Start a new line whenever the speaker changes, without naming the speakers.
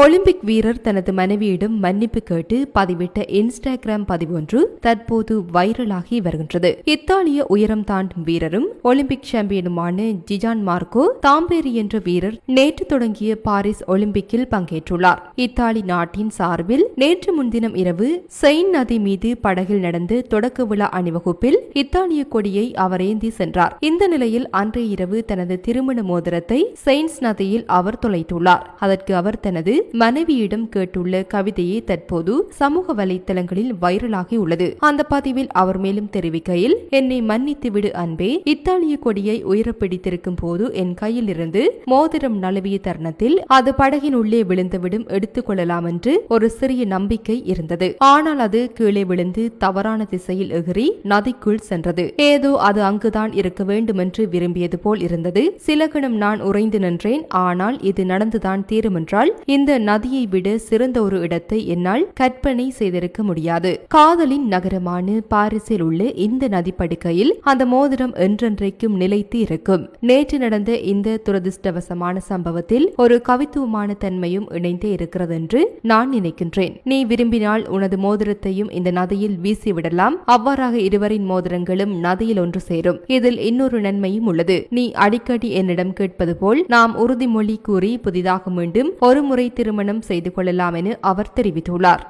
Olympic வீரர் தனது மனைவியிடம் மன்னிப்பு கேட்டு பதிவிட்ட இன்ஸ்டாகிராம் பதிவொன்று தற்போது வைரலாகி வருகின்றது. இத்தாலிய உயரம் தாண்டும் வீரரும் ஒலிம்பிக் சாம்பியனுமான ஜிஜான் மார்க்கோ தாம்பேரி என்ற வீரர் நேற்று தொடங்கிய பாரிஸ் ஒலிம்பிக்கில் பங்கேற்றுள்ளார். இத்தாலி நாட்டின் சார்பில் நேற்று முன்தினம் இரவு செயின் நதி மீது படகில் நடந்து தொடக்க விழா அணிவகுப்பில் இத்தாலிய கொடியை அவர் ஏந்தி சென்றார். இந்த நிலையில் அன்றைய இரவு தனது திருமண மோதிரத்தை செயின்ஸ் நதியில் அவர் தொலைத்துள்ளார். அதற்கு அவர் தனது மனைவியிடம் கேட்டுள்ள கவிதையை தற்போது சமூக வலைத்தளங்களில் வைரலாகி உள்ளது. அந்த பதிவில் அவர் மேலும் தெரிவிக்கையில் என்னை மன்னித்து விடு அன்பே இத்தாலிய கொடியை உயர பிடித்திருக்கும் போது என் கையில் இருந்து மோதிரம் நழுவிய தருணத்தில் அது படகின் உள்ளே விழுந்துவிடும் எடுத்துக்கொள்ளலாம் என்று ஒரு சிறிய நம்பிக்கை இருந்தது. ஆனால் அது கீழே விழுந்து தவறான திசையில் எகிரி நதிக்குள் சென்றது. ஏதோ அது அங்குதான் இருக்க வேண்டுமென்று விரும்பியது போல் இருந்தது. சில கணம் நான் உறைந்து நின்றேன். ஆனால் இது நடந்துதான் தீருமென்றால் இந்த நதியை விட சிறந்த ஒரு இடத்தை என்னால் கற்பனை செய்திருக்க முடியாது. காதலின் நகரமான பாரிஸில் உள்ள இந்த நதிப்படுக்கையில் அந்த மோதிரம் என்றென்றைக்கும் நிலைத்து இருக்கும். நேற்று நடந்த இந்த துரதிருஷ்டவசமான சம்பவத்தில் ஒரு கவித்துவமான தன்மையும் இணைந்தே இருக்கிறது என்று நான் நினைக்கின்றேன். நீ விரும்பினால் உனது மோதிரத்தையும் இந்த நதியில் வீசிவிடலாம். அவ்வாறாக இருவரின் மோதிரங்களும் நதியில் ஒன்று சேரும். இதில் இன்னொரு நன்மையும் உள்ளது. நீ அடிக்கடி என்னிடம் கேட்பது போல் நாம் உறுதிமொழி கூறி புதிதாக மீண்டும் ஒரு முறை திருமணம் செய்து கொள்ளலாம் என அவர் தெரிவித்துள்ளார்.